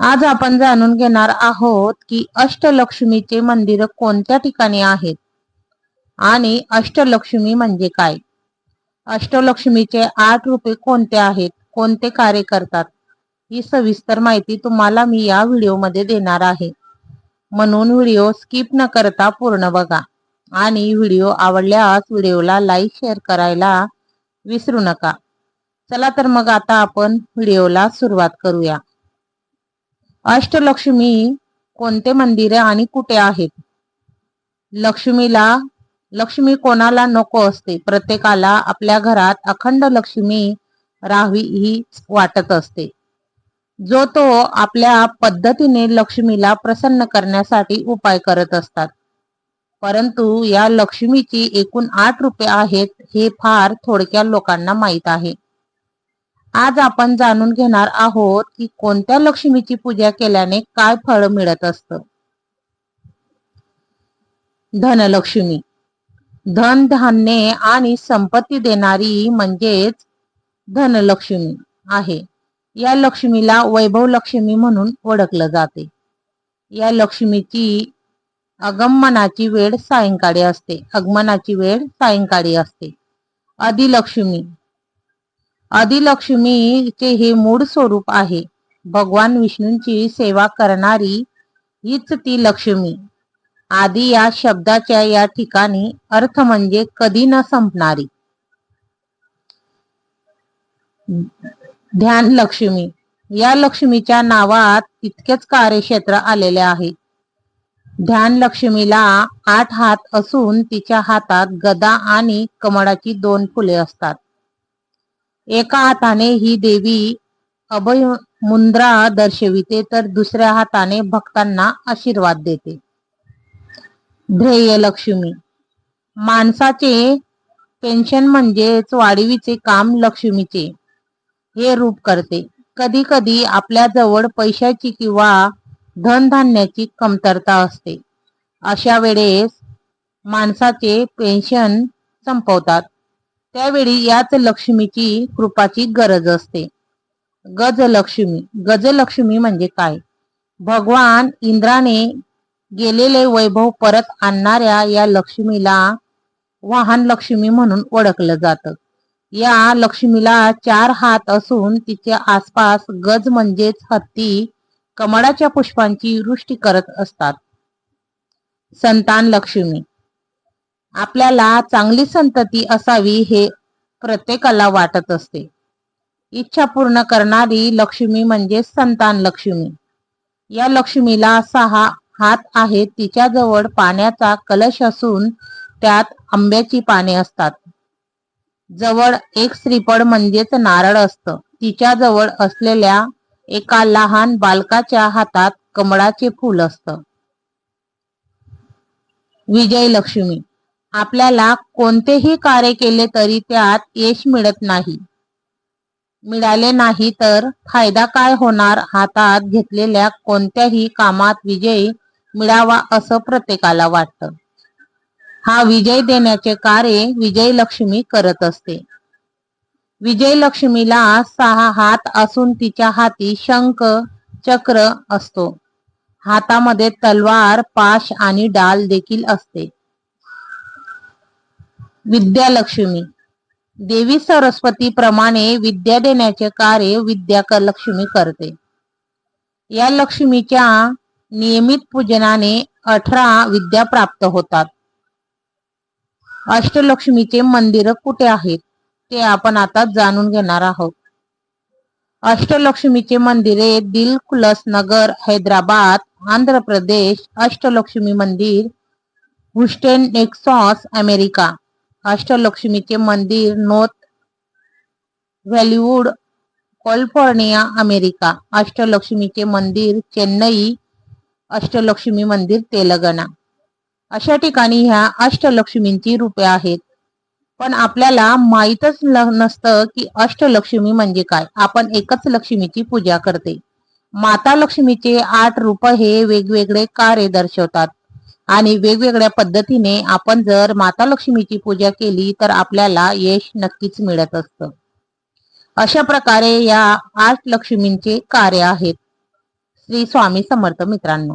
आज आपण जाणून घेणार आहोत की अष्टलक्ष्मीचे मंदिर कोणत्या ठिकाणी आहेत? आणि अष्टलक्ष्मी म्हणजे काय? अष्टलक्ष्मीचे आठ रूपे कोणते आहेत? कोणते कार्य करतात? ही सविस्तर माहिती तुम्हाला मी या व्हिडिओमध्ये देणार आहे. म्हणून व्हिडिओ स्किप न करता पूर्ण बघा. आणि व्हिडिओ आवडल्यास व्हिडिओला लाईक शेअर करायला विसरू नका. चला तर मग आता आपण व्हिडिओला सुरुवात करूया. अष्टलक्ष्मी कोणते मंदिरे आणि कुठे आहेत? लक्ष्मीला लक्ष्मी कोणाला नको असते? प्रत्येकाला आपल्या घरात अखंड लक्ष्मी राहावी ही वाटत असते. जो तो आपल्या पद्धतीने लक्ष्मीला प्रसन्न करण्यासाठी उपाय करत असतात. परंतु या लक्ष्मीची एकूण आठ रूपे आहेत हे फार थोडक्या लोकांना माहीत आहे. आज आपण जाणून घेणार आहोत की कोणत्या लक्ष्मीची पूजा केल्याने काय फळ मिळत असतं? धनलक्ष्मी. धन धान्य आणि संपत्ती देणारी म्हणजेच धनलक्ष्मी आहे. या लक्ष्मीला वैभव लक्ष्मी म्हणून ओळखलं जाते. या लक्ष्मीची आगमनाची वेळ सायंकाळी असते. आगमनाची वेळ सायंकाळी असते. आदिलक्ष्मी. आदिलक्ष्मीचे हे मूळ स्वरूप आहे. भगवान विष्णूंची सेवा करणारी हीच ती लक्ष्मी. आदी या शब्दाच्या या ठिकाणी अर्थ म्हणजे कधी न संपणारी. ध्यान लक्ष्मी. या लक्ष्मीच्या नावात इतकेच कार्यक्षेत्र आलेले आहे. ध्यान लक्ष्मीला आठ हात असून तिच्या हातात गदा आणि कमळाची दोन फुले असतात. एका हाताने ही देवी अभय मुद्रा दर्शविते तर दुसऱ्या हाताने भक्तांना आशीर्वाद देते. ध्येय लक्ष्मी. माणसाचे पेन्शन म्हणजेच वाढीवीचे काम लक्ष्मीचे. हे रूप करते. कधी कधी आपल्या जवळ पैशाची किंवा धनधान्याची कमतरता असते. अशा वेळेस माणसाचे पेन्शन संपवतात. त्यावेळी याच लक्ष्मीची कृपाची गरज असते. गजलक्ष्मी गजलक्ष्मी म्हणजे काय? भगवान इंद्राने गेलेले वैभव परत आणणाऱ्या या लक्ष्मीला वाहन लक्ष्मी म्हणून ओळखलं जातं. या लक्ष्मीला चार हात असून तिच्या आसपास गज म्हणजेच हत्ती कमळाच्या पुष्पांची वृष्टी करत असतात. संतान लक्ष्मी आपल्याला चांगली संतती असावी हे प्रत्येकाला वाटत असते. इच्छा पूर्ण करणारी लक्ष्मी म्हणजे संतान लक्ष्मी. या लक्ष्मीला सहा हात आहेत तिच्याजवळ पाण्याचा कलश असून त्यात आंब्याची पाने असतात. जवळ एक श्रीफळ म्हणजेच नारळ असतं. तिच्याजवळ असलेल्या एका लहान बालकाच्या हातात कमळाचे फूल असतं. विजयलक्ष्मी आपल्याला कोणतेही कार्य केले तरी त्यात यश मिळत नाही. मिळाले नाही तर फायदा काय होणार हातात घेतलेल्या कोणत्याही कामात विजय मिळावा असं प्रत्येकाला वाटतं. हा विजय देण्याचे कार्य विजयलक्ष्मी करत असते. विजयलक्ष्मीला सहा हात असून तिच्या हाती शंख चक्र असतो. हातामध्ये तलवार पाश आणि डाल देखील असते. विद्यालक्ष्मी. देवी सरस्वती प्रमाणे विद्या देण्याचे कार्य विद्या लक्ष्मी करते. या लक्ष्मीच्या नियमित पूजनाने अठरा विद्या प्राप्त होतात. अष्टलक्ष्मीचे मंदिर कुठे आहेत ते आपण आता जाणून घेणार आहोत. अष्टलक्ष्मीचे मंदिरे दिलकुलस नगर हैदराबाद आंध्र प्रदेश अष्टलक्ष्मी मंदिर हुस्टेन नेक्सॉस अमेरिका. अष्टलक्ष्मीचे मंदिर नॉर्थ व्हॅलीवूड कॅलिफोर्निया अमेरिका. अष्टलक्ष्मीचे मंदिर चेन्नई. अष्टलक्ष्मी मंदिर तेलंगणा. अशा ठिकाणी ह्या अष्टलक्ष्मींची रूपे आहेत. पण आपल्याला माहीतच नसतं की अष्टलक्ष्मी म्हणजे काय. आपण एकच लक्ष्मीची पूजा करते. माता लक्ष्मीचे आठ रूप हे वेगवेगळे कार्य दर्शवतात. आणि वेगवेगळ्या पद्धतीने आपण जर माता लक्ष्मीची पूजा केली तर आपल्याला यश नक्कीच मिळत असतं. अशा प्रकारे या आठ लक्ष्मींचे कार्य आहेत. श्री स्वामी समर्थ मित्रांनो.